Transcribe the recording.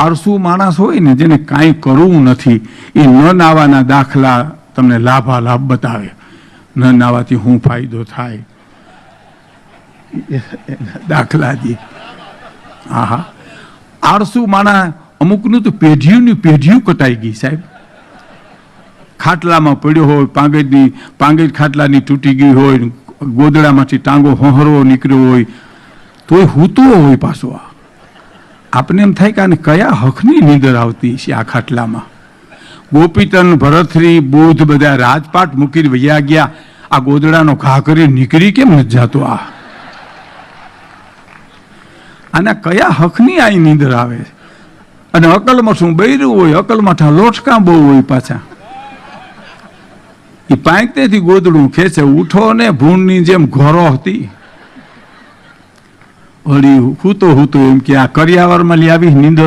આળસુ માણસ હોય ને જેને કાંઈ કરવું નથી, એ ન નાવાના દાખલા તમને લાભા લાભ બતાવે. ન નાવાથી શું ફાયદો થાય. દાખલા દે હા હા આળસુ માણા અમુકનું તો પેઢીઓની પેઢીઓ કટાઈ ગઈ સાહેબ. ખાટલામાં પડ્યો હોય પાંગજની પાંગજ ખાટલાની તૂટી ગઈ હોય, ગોદડામાંથી ટાંગો હોહરવો નીકળ્યો હોય, તોય હૂતો હોય પાછો આ. આપને એમ થાય કે આને કયા હકની નીંદર આવતી છે આ ખાટલામાં? ગોપીતન ભરતરી બોધ બધા રાજપાટ મૂકી વૈયા ગયા. આ ગોદડાનો ઘા કરી નીકળી કેમ નથી જતો આ? આના કયા હકની આ નીંદર આવે? અને અકલમાં શું બૈરું હોય? અકલમાં લોટકા બહુ હોય પાછા. એ પાંકતેથી ગોદડું ખેંચે, ઉઠો ને ભૂણની જેમ ઘોરો હતી. વળી હૂતો હૂતો એમ કે આ કરિયાવરમાં લઈ આવી નીંદર